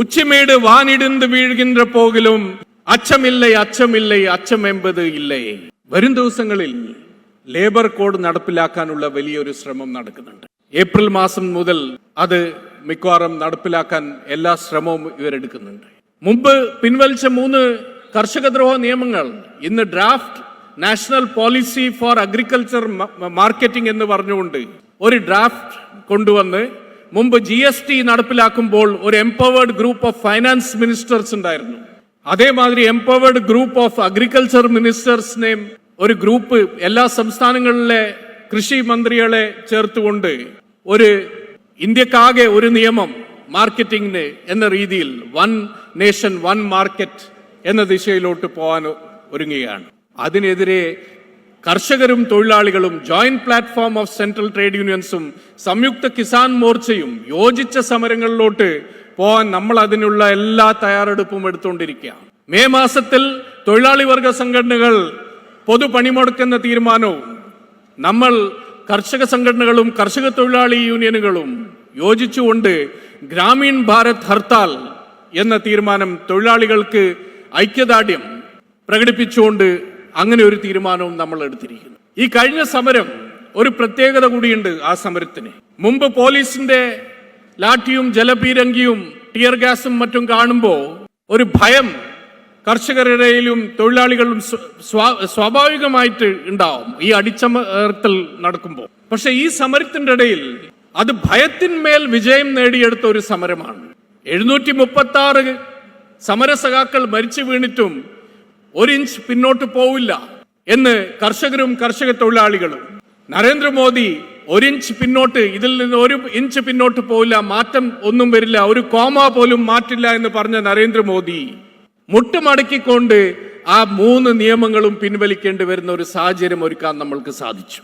உச்சிமேடு வானிடிந்து വീഴുகின்ற போகிலும் അച്ചമില്ലേ അച്ചമില്ലേ അച്ചം എൺപത് ഇല്ലേ. വരും ദിവസങ്ങളിൽ ലേബർ കോഡ് നടപ്പിലാക്കാനുള്ള വലിയൊരു ശ്രമം നടക്കുന്നുണ്ട്. ഏപ്രിൽ മാസം മുതൽ അത് മിക്കവാറും നടപ്പിലാക്കാൻ എല്ലാ ശ്രമവും ഇവരെടുക്കുന്നുണ്ട്. മുമ്പ് പിൻവലിച്ച മൂന്ന് കർഷകദ്രോഹ നിയമങ്ങൾ ഇന്ന് draft national policy for agriculture marketing എന്ന് പറഞ്ഞുകൊണ്ട് ഒരു ഡ്രാഫ്റ്റ് കൊണ്ടുവന്ന് മുമ്പ് ജി എസ് ടി നടപ്പിലാക്കുമ്പോൾ ഒരു empowered group of finance ministers ഉണ്ടായിരുന്നു. അതേമാതിരി എംപവേർഡ് ഗ്രൂപ്പ് ഓഫ് അഗ്രികൾച്ചർ മിനിസ്റ്റേഴ്സിനെയും ഒരു ഗ്രൂപ്പ് എല്ലാ സംസ്ഥാനങ്ങളിലെ കൃഷി മന്ത്രികളെ ചേർത്തുകൊണ്ട് ഒരു ഇന്ത്യക്കാകെ ഒരു നിയമം മാർക്കറ്റിംഗിന് എന്ന രീതിയിൽ വൺ നേഷൻ വൺ മാർക്കറ്റ് എന്ന ദിശയിലോട്ട് പോകാൻ ഒരുങ്ങുകയാണ്. അതിനെതിരെ കർഷകരും തൊഴിലാളികളും joint platform of central trade യൂണിയൻസും Samyukta Kisan മോർച്ചയും യോജിച്ച സമരങ്ങളിലോട്ട് പോകാൻ നമ്മൾ അതിനുള്ള എല്ലാ തയ്യാറെടുപ്പും എടുത്തുകൊണ്ടിരിക്കുക. മെയ് മാസത്തിൽ തൊഴിലാളി വർഗ സംഘടനകൾ പൊതു പണിമുടക്കുന്ന തീരുമാനവും നമ്മൾ കർഷക സംഘടനകളും കർഷക തൊഴിലാളി യൂണിയനുകളും യോജിച്ചുകൊണ്ട് ഗ്രാമീൺ ഭാരത് ഹർത്താൽ എന്ന തീരുമാനം തൊഴിലാളികൾക്ക് ഐക്യദാർഢ്യം പ്രകടിപ്പിച്ചുകൊണ്ട് അങ്ങനെ ഒരു തീരുമാനവും നമ്മൾ എടുത്തിരിക്കുന്നു. ഈ കഴിഞ്ഞ സമരം ഒരു പ്രത്യേകത കൂടിയുണ്ട് ആ സമരത്തിന്. മുമ്പ് പോലീസിന്റെ ലാഠിയും ജലപീരങ്കിയും ടിയർ ഗ്യാസും മറ്റും കാണുമ്പോൾ ഒരു ഭയം കർഷകരുടെയിലും തൊഴിലാളികളും സ്വാഭാവികമായിട്ട് ഉണ്ടാവും ഈ അടിച്ചമർത്തൽ നടക്കുമ്പോൾ പക്ഷെ ഈ സമരത്തിന്റെ ഇടയിൽ അത് ഭയത്തിന്മേൽ വിജയം നേടിയെടുത്ത ഒരു സമരമാണ്. എഴുന്നൂറ്റി മുപ്പത്തി ആറ് സമരസഖാക്കൾ മരിച്ചു വീണിട്ടും ഒരു ഇഞ്ച് പിന്നോട്ട് പോവില്ല എന്ന് കർഷകരും കർഷക തൊഴിലാളികളും. നരേന്ദ്രമോദി ഒരിഞ്ച് പിന്നോട്ട് ഇതിൽ നിന്ന് ഒരു ഇഞ്ച് പിന്നോട്ട് പോവില്ല മാറ്റം ഒന്നും വരില്ല ഒരു കോമ പോലും മാറ്റില്ല എന്ന് പറഞ്ഞ നരേന്ദ്രമോദി മുട്ടുമടക്കിക്കൊണ്ട് ആ മൂന്ന് നിയമങ്ങളും പിൻവലിക്കേണ്ടി വരുന്ന ഒരു സാഹചര്യം ഒരുക്കാൻ നമ്മൾക്ക് സാധിച്ചു.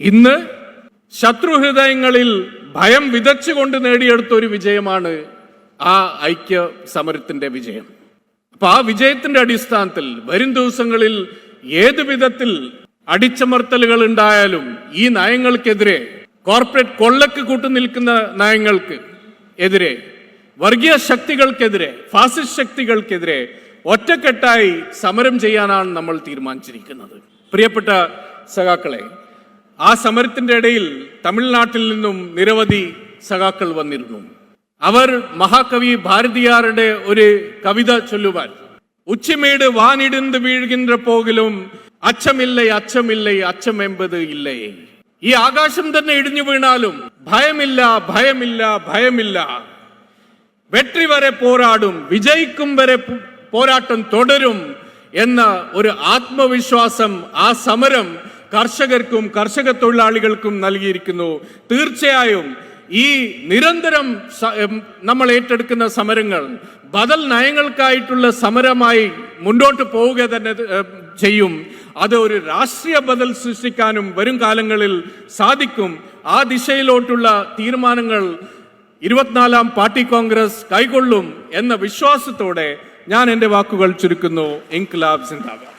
ഇന്ന് ശത്രുഹൃദയങ്ങളിൽ ഭയം വിതച്ചുകൊണ്ട് നേടിയെടുത്ത ഒരു വിജയമാണ് ആ ഐക്യ സമരത്തിന്റെ വിജയം. അപ്പൊ ആ വിജയത്തിന്റെ അടിസ്ഥാനത്തിൽ വരും ദിവസങ്ങളിൽ ഏത് വിധത്തിൽ അടിച്ചമർത്തലുകൾ ഉണ്ടായാലും ഈ നയങ്ങൾക്കെതിരെ കോർപ്പറേറ്റ് കൊള്ളക്ക് കൂട്ടുനിൽക്കുന്ന നയങ്ങൾക്ക് എതിരെ വർഗീയ ശക്തികൾക്കെതിരെ ഫാസിസ്റ്റ് ശക്തികൾക്കെതിരെ ഒറ്റക്കെട്ടായി സമരം ചെയ്യാനാണ് നമ്മൾ തീരുമാനിച്ചിരിക്കുന്നത്. പ്രിയപ്പെട്ട സഖാക്കളെ ആ സമരത്തിന്റെ ഇടയിൽ തമിഴ്നാട്ടിൽ നിന്നും നിരവധി സഖാക്കൾ വന്നിരുന്നു. അവർ മഹാകവി ഭാരതിയാരുടെ ഒരു കവിത ചൊല്ലുവാൻ. ഉച്ചമേട് വാനിടുന്ന് വീഴുകിன்ற പോകിലും അച്ചമില്ലേ അച്ചമില്ലേ അച്ചം എൺപത് ഇല്ലേ. ഈ ആകാശം തന്നെ ഇടിഞ്ഞു വീണാലും ഭയമില്ല ഭയമില്ല ഭയമില്ല. വെற்றி വരെ പോരാടും വിജയിക്കും വരെ പോരാട്ടം തുടരും എന്ന ഒരു ആത്മവിശ്വാസം ആ സമരം കർഷകർക്കും കർഷക തൊഴിലാളികൾക്കും നൽകിയിരിക്കുന്നു. തീർച്ചയായും ഈ നിരന്തരം നമ്മൾ ഏറ്റെടുക്കുന്ന സമരങ്ങൾ ബദൽ നയങ്ങൾക്കായിട്ടുള്ള സമരമായി മുന്നോട്ട് പോവുക തന്നെ ചെയ്യും. അത് ഒരു രാഷ്ട്രീയ ബദൽ സൃഷ്ടിക്കാനും വരും കാലങ്ങളിൽ സാധിക്കും. ആ ദിശയിലോട്ടുള്ള തീരുമാനങ്ങൾ ഇരുപത്തിനാലാം പാർട്ടി കോൺഗ്രസ് കൈകൊള്ളും എന്ന വിശ്വാസത്തോടെ ഞാൻ എന്റെ വാക്കുകൾ ചുരുക്കുന്നു. ഇൻക്ലാബ് സിന്ദാബാദ്.